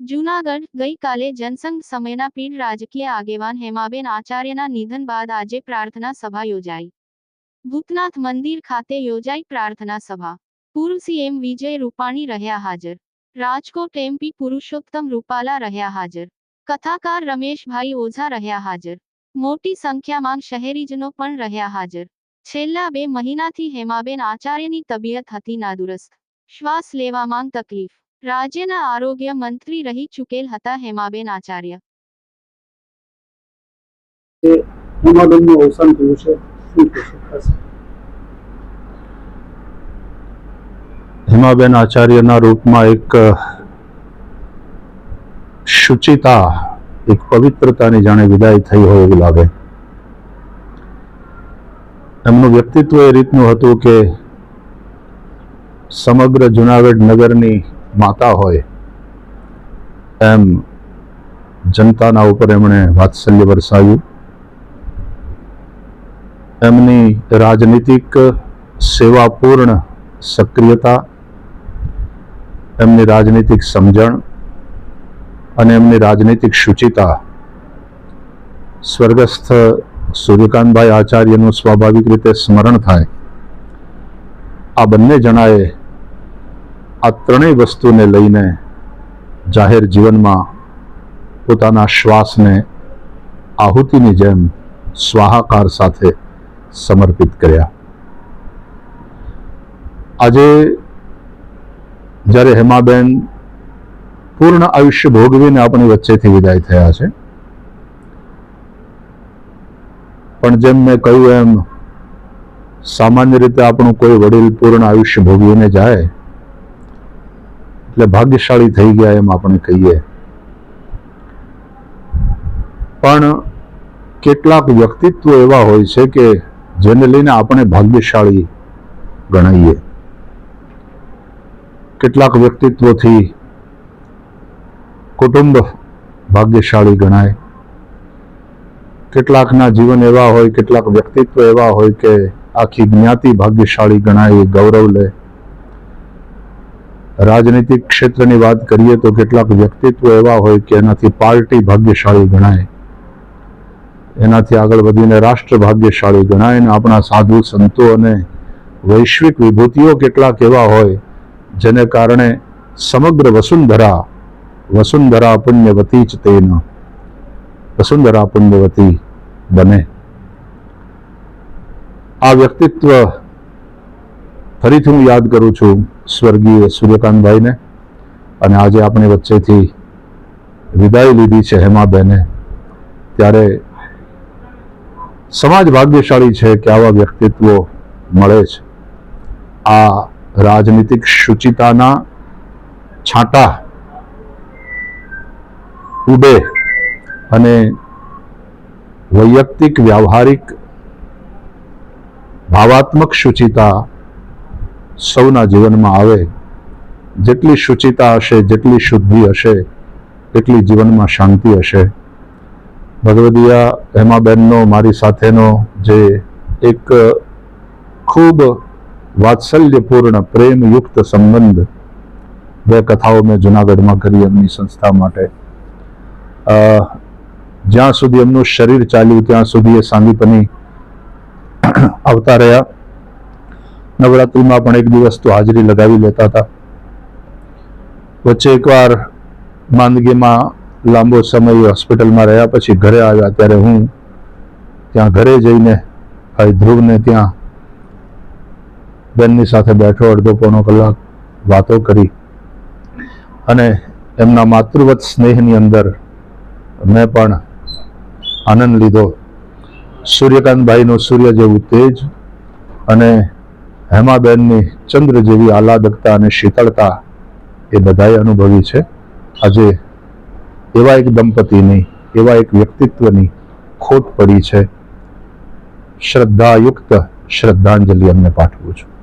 જૂનાગઢ ગઈકાલે જનસંઘ સમયના પીઢ રાજકીય આગેવાન હેમાબેન આચાર્યના નિધન બાદ આજે પ્રાર્થના સભા યોજાઈ ભૂતનાથ મંદિર ખાતે યોજાઈ પ્રાર્થના સભા પૂર્વ સીએમ વિજય રૂપાણી રહ્યા હાજર રાજકોટ એમપી પુરુષોત્તમ રૂપાલા રહ્યા હાજર કથાકાર રમેશભાઈ ઓઝા રહ્યા હાજર મોટી સંખ્યામાં શહેરીજનો પણ રહ્યા હાજર છેલ્લા બે મહિનાથી હેમાબેન આચાર્યની તબિયત હતી નાદુરસ્ત શ્વાસ લેવામાં તકલીફ રાજ્યના આરોગ્ય મંત્રી રહી ચૂકેલ હતા હેમાબેન આચાર્ય. હેમાબેનનું અવસાન થયું છે. શું હેમાબેન આચાર્યના રૂપમાં એક શુચિતા એક પવિત્રતાની જાણે વિદાય થઈ હોય એવું લાગે. એમનું વ્યક્તિત્વ એ રીતનું હતું કે સમગ્ર જુનાગઢ નગરની માતા હોય, એમ જનતાના ઉપર એમણે વાત્સલ્ય વરસાવ્યું. એમની રાજનીતિક સેવાપૂર્ણ સક્રિયતા, એમની રાજનીતિક સમજણ અને એમની રાજનીતિક શુચિતા. સ્વર્ગસ્થ સૂર્યકાંતભાઈ આચાર્યનું સ્વાભાવિક રીતે સ્મરણ થાય. આ બંને જણાએ આ ત્રણેય વસ્તુને લઈને જાહેર જીવનમાં પોતાના શ્વાસને આહુતિની જેમ સ્વાહાકાર સાથે સમર્પિત કર્યા. આજે જ્યારે હેમાબેન પૂર્ણ આયુષ્ય ભોગવીને આપણી વચ્ચેથી વિદાય થયા છે, પણ જેમ મેં કહ્યું એમ, સામાન્ય રીતે આપણું કોઈ વડીલ પૂર્ણ આયુષ્ય ભોગવીને જાય એટલે ભાગ્યશાળી થઈ ગયા એમ આપણે કહીએ. પણ કેટલાક વ્યક્તિત્વ એવા હોય છે કે જેને લઈને આપણે ભાગ્યશાળી ગણાઈએ. કેટલાક વ્યક્તિત્વથી કુટુંબ ભાગ્યશાળી ગણાય. કેટલાકના જીવન એવા હોય, કેટલાક વ્યક્તિત્વ એવા હોય કે આખી જ્ઞાતિ ભાગ્યશાળી ગણાય, ગૌરવ લે. રાજનીતિક ક્ષેત્રની વાત કરીએ તો કેટલાક વ્યક્તિત્વ એવા હોય કે એનાથી પાર્ટી ભાગ્યશાળી ગણાય. એનાથી આગળ વધીને રાષ્ટ્ર ભાગ્યશાળી ગણાય અને આપણા સાધુ સંતો અને વૈશ્વિક વિભૂતિઓ કેટલાક એવા હોય જેને કારણે સમગ્ર વસુંધરા વસુંધરા પુણ્યવતી જ તેન વસુંધરા પુણ્યવતી બને. આ વ્યક્તિત્વ ફરીથી હું યાદ કરું છું સ્વર્ગીય સૂર્યકાંતભાઈને અને આજે આપણી વચ્ચેથી વિદાય લીધી છે હેમાબેને. ત્યારે સમાજ ભાગ્યશાળી છે કે આવા વ્યક્તિત્વો મળે છે. આ રાજનીતિક શુચિતાના છાંટા ઉડે અને વૈયક્તિક, વ્યવહારિક, ભાવાત્મક શુચિતા સૌના જીવનમાં આવે, જેટલી શુચિતા હશે, જેટલી શુદ્ધિ હશે, એટલી જીવનમાં શાંતિ હશે. ભગવદીયા હેમાબેનનો, મારી સાથેનો જે એક ખૂબ વાત્સલ્યપૂર્ણ, પ્રેમયુક્ત સંબંધ બે કથાઓ મેં જુનાગઢમાં કરી એમની સંસ્થા માટે. જ્યાં સુધી એમનું શરીર ચાલ્યું, ત્યાં સુધી એ સાંદીપની આવતા રહ્યા. નવરાત્રિમાં પણ એક દિવસ તો હાજરી લગાવી લેતા હતા. વચ્ચે એકવાર માંદગીમાં લાંબો સમય હોસ્પિટલમાં રહ્યા પછી ઘરે આવ્યા ત્યારે હું ત્યાં ઘરે જઈને ભાઈ ધ્રુવને ત્યાં બેનની સાથે બેઠો અડધો પોણો કલાક વાતો કરી અને એમના માતૃવત સ્નેહની અંદર મેં પણ આનંદ લીધો. સૂર્યકાંતભાઈનો સૂર્ય જેવું તેજ અને હેમાબેનની ચંદ્ર જેવી આહલાદકતા અને શીતળતા એ બધાએ અનુભવી છે. આજે એવા એક દંપતીની, એવા એક વ્યક્તિત્વની ખોટ પડી છે. શ્રદ્ધાયુક્ત શ્રદ્ધાંજલિ અમને પાઠવું છું.